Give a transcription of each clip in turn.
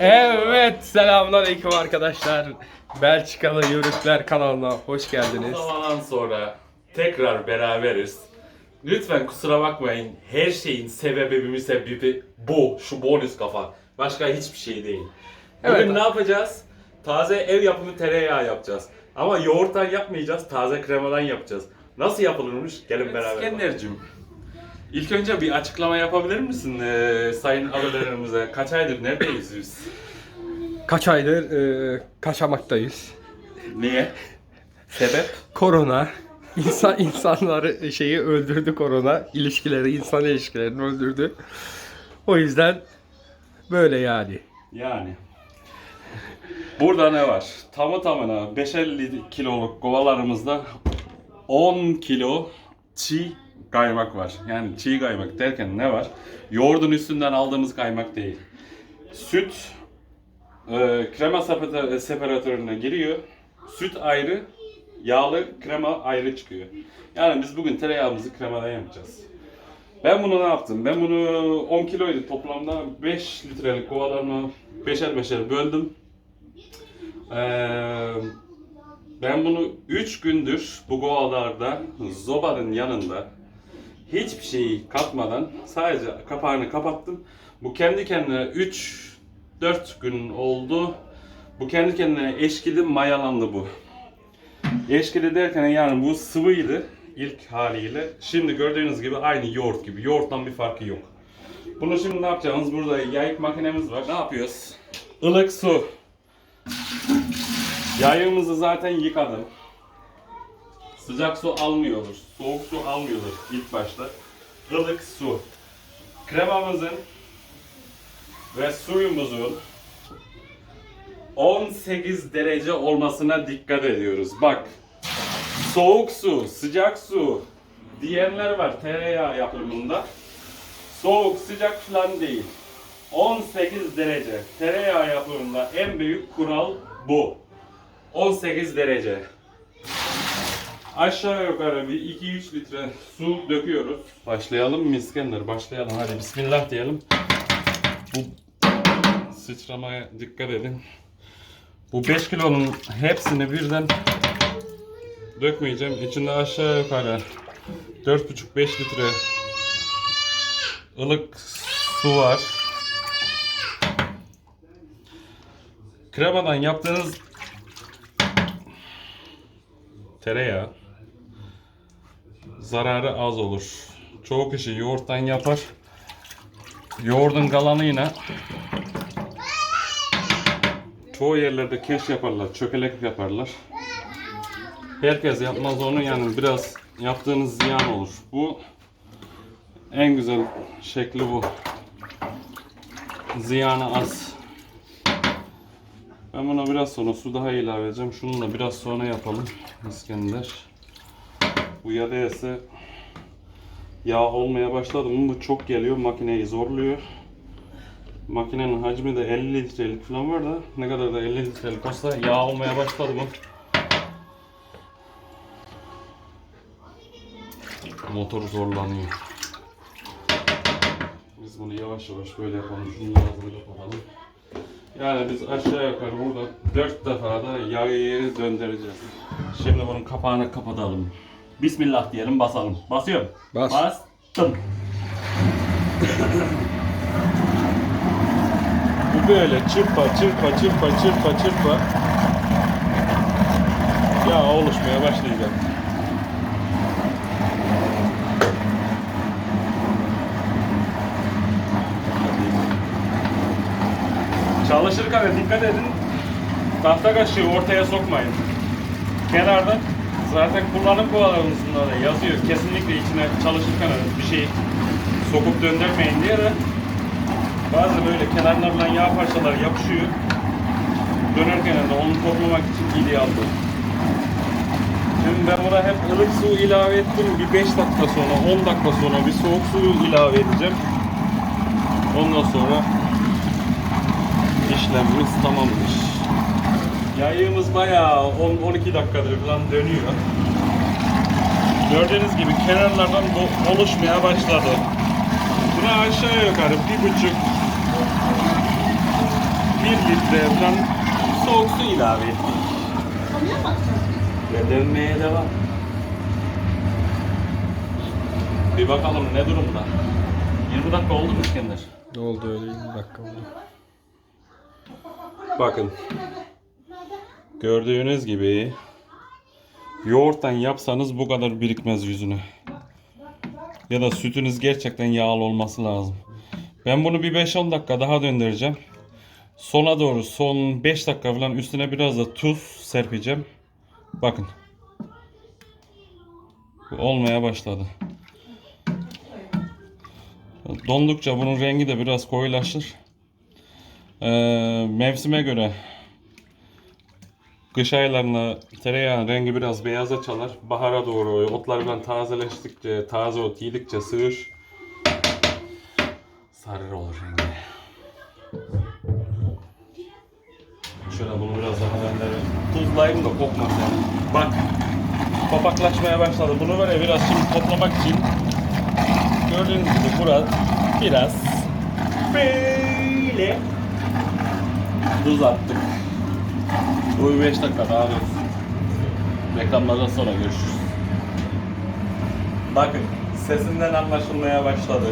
Evet, selamünaleyküm arkadaşlar. Belçikalı Yörükler kanalına hoş geldiniz. zamandan sonra tekrar beraberiz. Lütfen kusura bakmayın. Her şeyin sebebi müsebbibi bu. Şu bonus kafa. Başka hiçbir şey değil. Bugün Evet. ne yapacağız? Taze ev yapımı tereyağı yapacağız. Ama yoğurttan yapmayacağız. Taze kremadan yapacağız. Nasıl yapılırmış? Gelin beraber. İskender'cim. İlk önce bir açıklama yapabilir misin ee, sayın abilerimize? Kaç aydır neredeyiz biz? Kaç aydır e, kaçamaktayız. Niye? Sebep? Korona, insan insanları şeyi öldürdü korona. İlişkileri, insan ilişkilerini öldürdü. O yüzden böyle yani. Yani. Burada ne var? Tamı tamına 550 kiloluk kovalarımızda 10 kilo çiğ kaymak var. Yani çiğ kaymak derken ne var? Yoğurdun üstünden aldığımız kaymak değil. Süt e, krema separa- separatörüne giriyor. Süt ayrı, yağlı krema ayrı çıkıyor. Yani biz bugün tereyağımızı kremadan yapacağız. Ben bunu ne yaptım? Ben bunu 10 kiloydu toplamda 5 litrelik kovalarına beşer beşer böldüm. Ee, ben bunu 3 gündür bu kovalarda zobanın yanında hiçbir şeyi katmadan sadece kapağını kapattım. Bu kendi kendine 3 4 gün oldu. Bu kendi kendine eşkili mayalandı bu. Eşkili derken yani bu sıvıydı ilk haliyle. Şimdi gördüğünüz gibi aynı yoğurt gibi. Yoğurttan bir farkı yok. Bunu şimdi ne yapacağımız burada yayık makinemiz var. Ne yapıyoruz? Ilık su. Yayığımızı zaten yıkadım. Sıcak su almıyoruz. Soğuk su almıyoruz ilk başta. Ilık su. Kremamızın ve suyumuzun 18 derece olmasına dikkat ediyoruz. Bak soğuk su, sıcak su diyenler var tereyağı yapımında. Soğuk, sıcak falan değil. 18 derece. Tereyağı yapımında en büyük kural bu. 18 derece. Aşağı yukarı bir 2-3 litre su döküyoruz. Başlayalım mı İskender? Başlayalım. Hadi bismillah diyelim. Bu sıçramaya dikkat edin. Bu 5 kilonun hepsini birden dökmeyeceğim. İçinde aşağı yukarı 4,5-5 litre ılık su var. Kremadan yaptığınız tereyağı zararı az olur. Çoğu kişi yoğurttan yapar. Yoğurdun kalanıyla çoğu yerlerde keş yaparlar, çökelek yaparlar. Herkes yapmaz onu yani biraz yaptığınız ziyan olur. Bu en güzel şekli bu. Ziyanı az. Ben buna biraz sonra su daha ilave edeceğim. Şunu da biraz sonra yapalım İskender. Bu yadayası yağ olmaya başladı mı bu çok geliyor makineyi zorluyor. Makinenin hacmi de 50 litrelik falan var da ne kadar da 50 litrelik olsa yağ olmaya başladı mı motor zorlanıyor. Biz bunu yavaş yavaş böyle yapalım. Şunu ağzını kapatalım. Yani biz aşağı yukarı burada 4 defa da yağı döndüreceğiz. Şimdi bunun kapağını kapatalım. Bismillah diyelim basalım. Basıyorum. Bas. Bastım. Bu böyle çırpa çırpa çırpa çırpa çırpa yağ oluşmaya başlayacak. Çalışırken de dikkat edin. Tahta kaşığı ortaya sokmayın. Kenarda zaten kullanım kovalarımızda da yazıyor. Kesinlikle içine çalışırken bir şey sokup döndürmeyin diye de bazı böyle kenarlarından yağ parçaları yapışıyor. Dönerken de onu toplamak için ideal bu. Şimdi ben buna hep ılık su ilave ettim. Bir 5 dakika sonra, 10 dakika sonra bir soğuk su ilave edeceğim. Ondan sonra işlemimiz tamamdır. Yayığımız bayağı 10-12 dakikadır falan dönüyor. Gördüğünüz gibi kenarlardan oluşmaya başladı. Buna aşağı yukarı bir buçuk litre falan soğuk su ilave ettik. Ve dönmeye devam. Bir bakalım ne durumda. 20 dakika oldu mu İskender? Oldu öyle 20 dakika oldu. Bakın. Gördüğünüz gibi yoğurttan yapsanız bu kadar birikmez yüzüne. Ya da sütünüz gerçekten yağlı olması lazım. Ben bunu bir 5-10 dakika daha döndüreceğim. Sona doğru son 5 dakika falan üstüne biraz da tuz serpeceğim. Bakın. Bu olmaya başladı. Dondukça bunun rengi de biraz koyulaşır. Ee, mevsime göre kış aylarında tereyağın rengi biraz beyaza çalar. Bahara doğru otlardan tazeleştikçe, taze ot yedikçe sığır. Sarır olur rengi. Şöyle bunu biraz daha gönderelim. Tuzlayayım da kokmasın. Bak. Topaklaşmaya başladı. Bunu böyle biraz şimdi toplamak için gördüğünüz gibi burası biraz böyle tuz attık. Bu 5 dakika daha dursun. Reklamlardan sonra görüşürüz. Bakın sesinden anlaşılmaya başladı.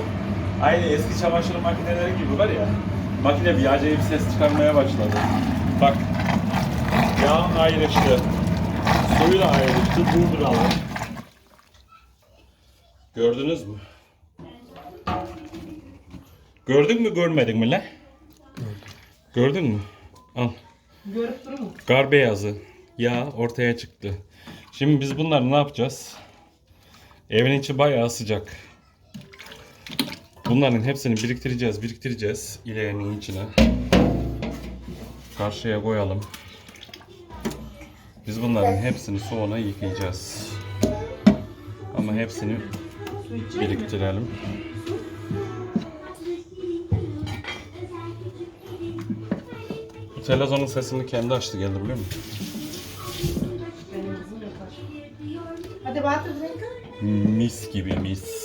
Aynı eski çamaşır makineleri gibi var ya. Makine bir acayip ses çıkarmaya başladı. Bak. Yağ ayrıştı. Suyu da ayrıştı. Durduralım. Gördünüz mü? Gördün mü görmedin mi lan? Gördün mü? Al. Görüp durur mu? Gar beyazı. Yağ ortaya çıktı. Şimdi biz bunları ne yapacağız? Evin içi bayağı sıcak. Bunların hepsini biriktireceğiz, biriktireceğiz ileğinin içine. Karşıya koyalım. Biz bunların hepsini sonra yıkayacağız. Ama hepsini biriktirelim. Televizyonun sesini kendi açtı geldi biliyor musun? Hadi Zeynep. Mis gibi mis.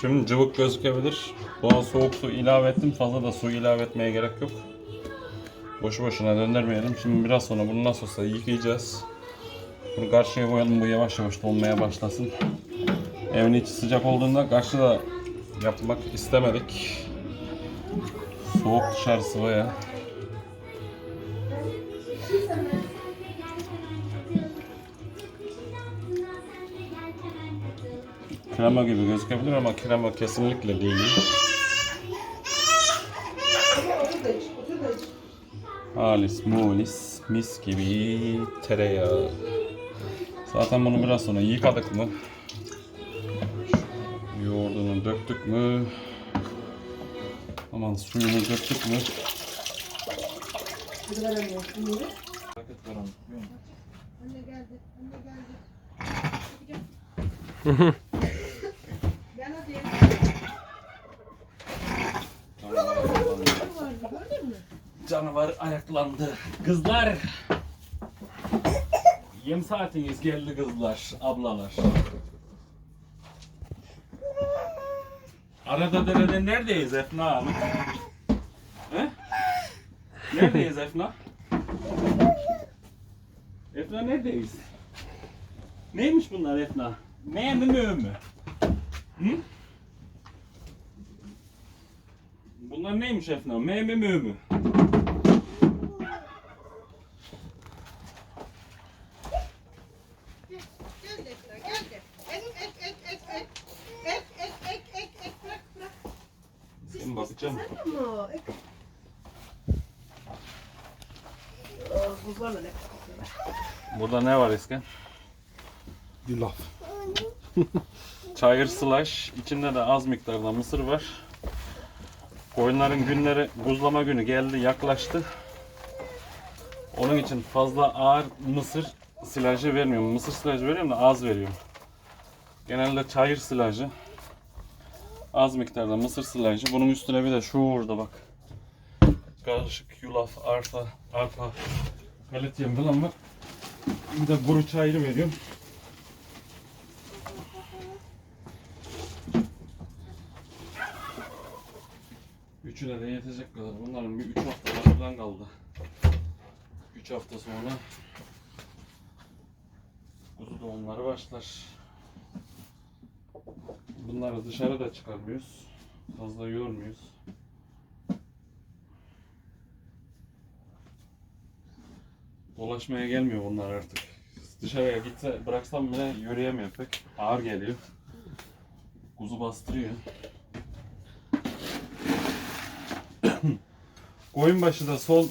Şimdi cıvık gözükebilir. Buna soğuk su ilave ettim. Fazla da su ilave etmeye gerek yok. Boşu boşuna döndürmeyelim. Şimdi biraz sonra bunu nasıl olsa yıkayacağız. Bunu karşıya koyalım. Bu yavaş yavaş dolmaya başlasın. Evin içi sıcak olduğunda karşıda yapmak istemedik. Soğuk dışarısı baya. Krema gibi gözükebilir ama krema kesinlikle değil. Halis mulis mis gibi tereyağı. Zaten bunu biraz sonra yıkadık mı? Yoğurdunu döktük mü? Aman suyunu döktük mü? Anne geldi. Anne geldi. Hadi. Canavar ayaklandı. Kızlar. Yem saatiniz geldi kızlar, ablalar. Arada derede neredeyiz Efna Hanım? He? Neredeyiz Efna? Efna neredeyiz? Neymiş bunlar Efna? Ne mi mü? Hı? Bunlar neymiş Efna? Me mi mü? Ne kapatıyorlar. Burada ne var Esken? Yulaf. Çayır slash. içinde de az miktarda mısır var. Koyunların günleri, buzlama günü geldi, yaklaştı. Onun için fazla ağır mısır silajı vermiyorum. Mısır silajı veriyorum da az veriyorum. Genelde çayır silajı. Az miktarda mısır silajı. Bunun üstüne bir de şurada bak. Karışık yulaf, arpa, arpa, kalitiyem falan var. Bir de kuru çayırı veriyorum. Üçüne de yetecek kadar. Bunların bir üç hafta falan kaldı. Üç hafta sonra kuzu doğumları başlar. Bunları dışarı da çıkarmıyoruz. Fazla yormuyoruz. Dolaşmaya gelmiyor bunlar artık. Dışarıya gitse bıraksam bile yürüyemiyor pek. Ağır geliyor. Kuzu bastırıyor. Koyunbaşı da son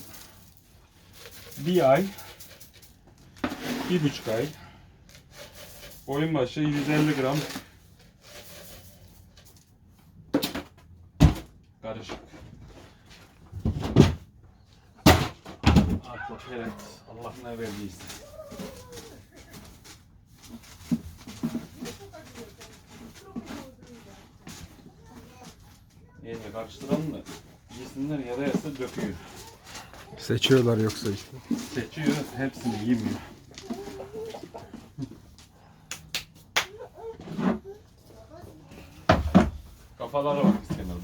bir ay, bir buçuk ay. Koyunbaşı 150 gram karışık. Artık evet, Allah ne verdiyse. İyice karıştıralım da yesinler ya da yerse döküyor. Seçiyorlar yoksa işte. Seçiyor, hepsini yemiyor. Kafalara bak bak.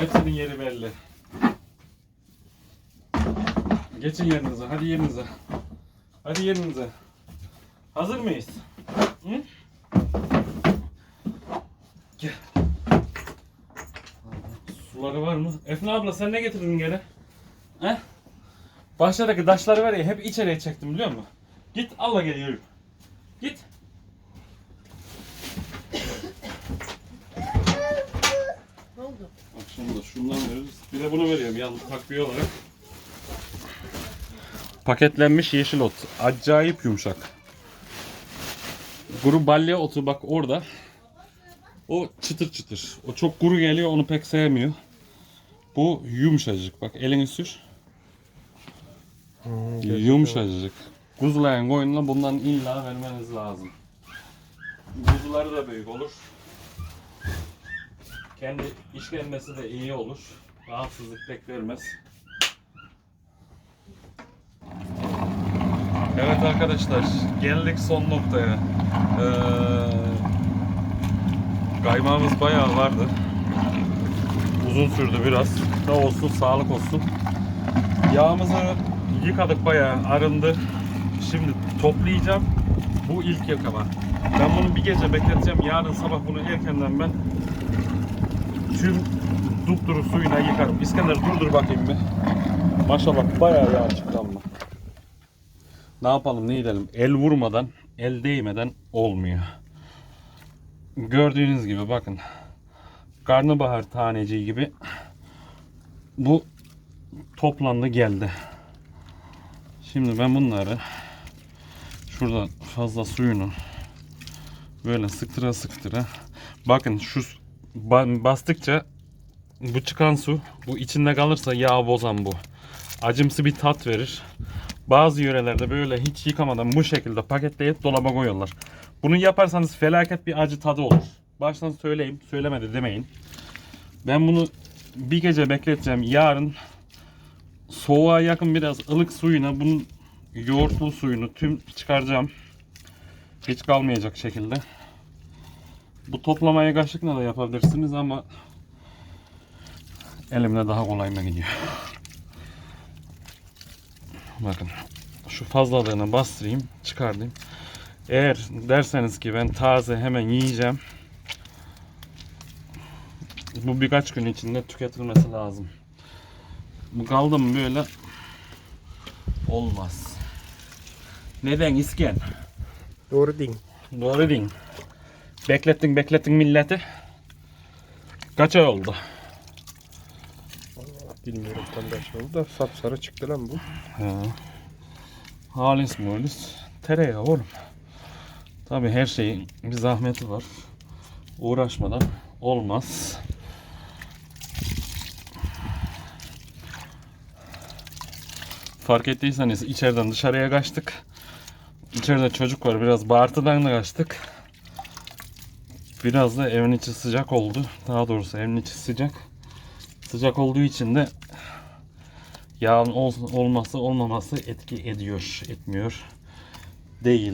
Hepsinin yeri belli. Geçin yerinize, hadi yerinize. Hadi yerinize. Hazır mıyız? Hı? Gel. Suları var mı? Efna abla sen ne getirdin gene? He? Bahçedeki taşları var ya hep içeriye çektim biliyor musun? Git Allah gel. Git. Ne Akşam da şundan veririz. Bir de bunu veriyorum yalnız takviye olarak. Paketlenmiş yeşil ot. Acayip yumuşak. Kuru balya otu bak orada. O çıtır çıtır. O çok kuru geliyor onu pek sevmiyor. Bu yumuşacık. Bak elini sür. Yumuşacık. Kuzulayan koyunla bundan illa vermeniz lazım. Kuzuları da büyük olur. Kendi işkembesi de iyi olur. Rahatsızlık pek vermez. Evet arkadaşlar geldik son noktaya. Ee, kaymağımız bayağı vardı. Uzun sürdü biraz. Ne olsun sağlık olsun. Yağımızı yıkadık bayağı arındı. Şimdi toplayacağım. Bu ilk yıkama. Ben bunu bir gece bekleteceğim. Yarın sabah bunu erkenden ben tüm dupduru suyuna yıkarım. İskender durdur bakayım bir. Maşallah bayağı yağ çıktı ama. Ne yapalım ne edelim. El vurmadan, el değmeden olmuyor. Gördüğünüz gibi bakın. Karnabahar taneciği gibi bu toplandı geldi. Şimdi ben bunları şurada fazla suyunu böyle sıktıra sıktıra bakın şu bastıkça bu çıkan su bu içinde kalırsa yağ bozan bu. Acımsı bir tat verir. Bazı yörelerde böyle hiç yıkamadan bu şekilde paketleyip dolaba koyuyorlar. Bunu yaparsanız felaket bir acı tadı olur. Baştan söyleyeyim, söylemedi demeyin. Ben bunu bir gece bekleteceğim. Yarın soğuğa yakın biraz ılık suyuna bunun yoğurtlu suyunu tüm çıkaracağım. Hiç kalmayacak şekilde. Bu toplamayı kaşıkla da yapabilirsiniz ama elimle daha kolay mı gidiyor. Bakın şu fazlalığını bastırayım çıkarayım. Eğer derseniz ki ben taze hemen yiyeceğim. Bu birkaç gün içinde tüketilmesi lazım. Bu kaldı mı böyle olmaz. Neden isken? Doğru değil. Doğru değil. Beklettin beklettin milleti. Kaç ay oldu? Bilmiyorum tam kaç oldu da sapsarı çıktı lan bu. He. Halis mulis. Tereyağı oğlum. Tabi her şeyin bir zahmeti var. Uğraşmadan olmaz. Fark ettiyseniz içeriden dışarıya kaçtık. İçeride çocuk var. Biraz bağırtıdan da kaçtık. Biraz da evin içi sıcak oldu. Daha doğrusu evin içi sıcak. Sıcak olduğu için de yağın ol- olması olmaması etki ediyor, etmiyor değil.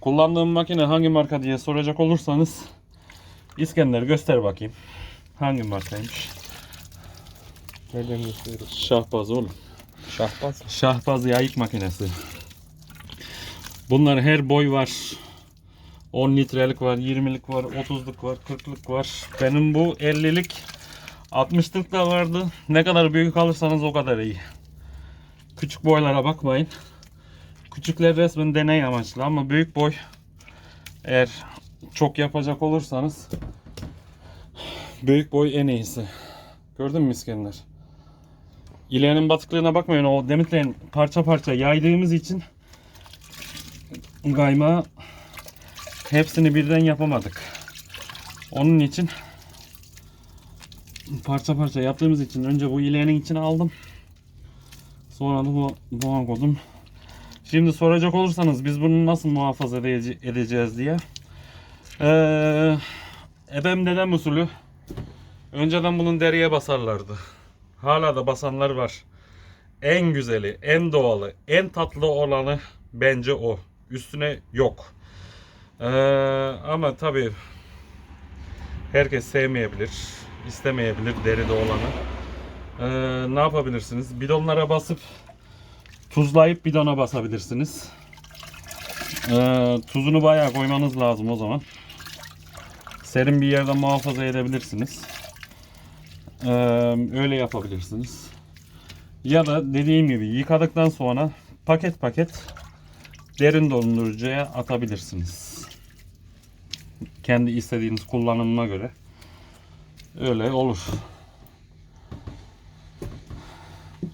Kullandığım makine hangi marka diye soracak olursanız İskender göster bakayım. Hangi markaymış? Nereden gösteriyoruz? Şahbaz oğlum. Şahbaz? Şahbaz yayık makinesi. Bunlar her boy var. 10 litrelik var, 20'lik var, 30'luk var, 40'lık var. Benim bu 50'lik 60'lık da vardı. Ne kadar büyük alırsanız o kadar iyi. Küçük boylara bakmayın. Küçükler resmen deney amaçlı ama büyük boy eğer çok yapacak olursanız büyük boy en iyisi. Gördün mü İskender? İleğinin batıklığına bakmayın o demitlerin parça parça yaydığımız için gayma hepsini birden yapamadık. Onun için parça parça yaptığımız için önce bu ileğinin içine aldım. Sonra da bu boğa koydum. Şimdi soracak olursanız biz bunu nasıl muhafaza edece- edeceğiz diye. Ee, ebem dedem usulü önceden bunun deriye basarlardı. Hala da basanlar var. En güzeli, en doğalı, en tatlı olanı bence o. Üstüne yok. Ee, ama tabii herkes sevmeyebilir, istemeyebilir deride olanı. Ee, ne yapabilirsiniz? Bidonlara basıp tuzlayıp bidona basabilirsiniz. Ee, tuzunu bayağı koymanız lazım o zaman. Serin bir yerde muhafaza edebilirsiniz. Ee, öyle yapabilirsiniz. Ya da dediğim gibi yıkadıktan sonra paket paket derin dondurucuya atabilirsiniz. Kendi istediğiniz kullanımına göre. Öyle olur.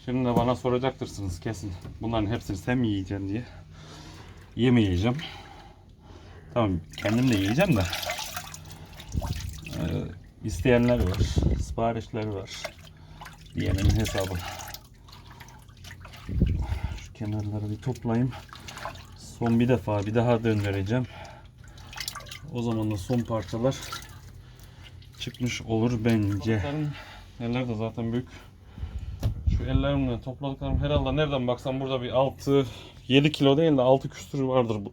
Şimdi de bana soracaktırsınız kesin. Bunların hepsini sen mi yiyeceksin diye. Yemeyeceğim. Tamam kendim de yiyeceğim de. Ee, isteyenler var. Siparişler var. Diyenin hesabı. Şu kenarları bir toplayayım. Son bir defa bir daha döndüreceğim. O zaman da son parçalar çıkmış olur bence. Eller de zaten büyük. Şu ellerimle topladıklarım herhalde nereden baksam burada bir 6 7 kilo değil de 6 küsür vardır bu,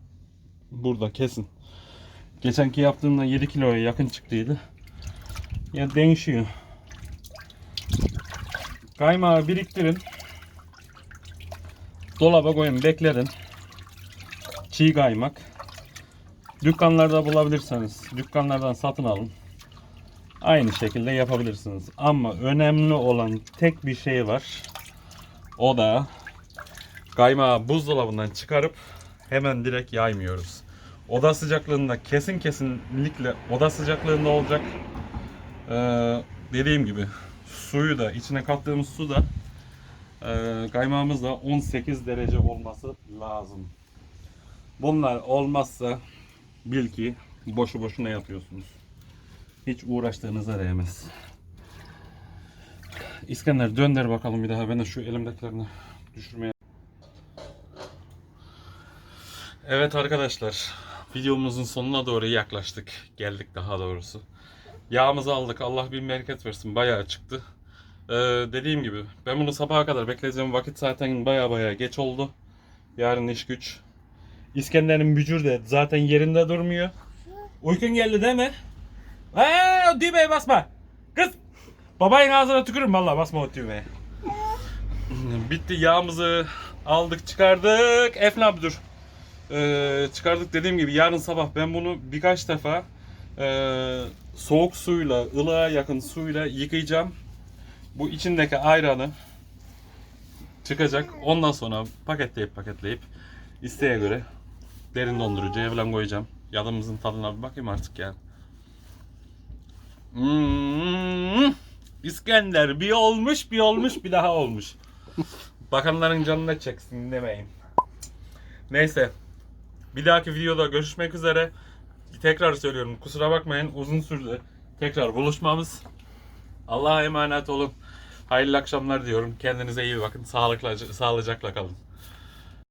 burada kesin. Geçenki yaptığımda 7 kiloya yakın çıktıydı. Ya değişiyor. Kaymağı biriktirin. Dolaba koyun beklerin. Çiğ kaymak. Dükkanlarda bulabilirseniz dükkanlardan satın alın. Aynı şekilde yapabilirsiniz. Ama önemli olan tek bir şey var. O da kaymağı buzdolabından çıkarıp hemen direkt yaymıyoruz. Oda sıcaklığında kesin kesinlikle oda sıcaklığında olacak. Ee, dediğim gibi suyu da içine kattığımız su da e, kaymağımız da 18 derece olması lazım. Bunlar olmazsa bil ki boşu boşuna yapıyorsunuz. Hiç uğraştığınıza değmez. İskender dönder bakalım bir daha. Ben de şu elimdekilerini düşürmeye... Evet arkadaşlar. Videomuzun sonuna doğru yaklaştık. Geldik daha doğrusu. Yağımızı aldık. Allah bin bereket versin. Bayağı çıktı. Ee, dediğim gibi ben bunu sabaha kadar bekleyeceğim. Vakit zaten baya baya geç oldu. Yarın iş güç. İskender'in bücür de zaten yerinde durmuyor. Uykun geldi değil mi? Eee o düğmeye basma. Kız. Babayın ağzına tükürürüm valla basma o düğmeye. Bitti yağımızı aldık çıkardık. Efna dur. Ee, çıkardık dediğim gibi yarın sabah ben bunu birkaç defa ee, soğuk suyla ılığa yakın suyla yıkayacağım. Bu içindeki ayranı çıkacak. Ondan sonra paketleyip paketleyip isteğe göre derin dondurucuya falan koyacağım. Yadımızın tadına bir bakayım artık yani. Hmm, İskender bir olmuş bir olmuş bir daha olmuş. Bakanların canına çeksin demeyin. Neyse. Bir dahaki videoda görüşmek üzere. Tekrar söylüyorum kusura bakmayın uzun sürdü. Tekrar buluşmamız. Allah'a emanet olun. Hayırlı akşamlar diyorum. Kendinize iyi bakın. Sağlıkla, sağlıcakla kalın.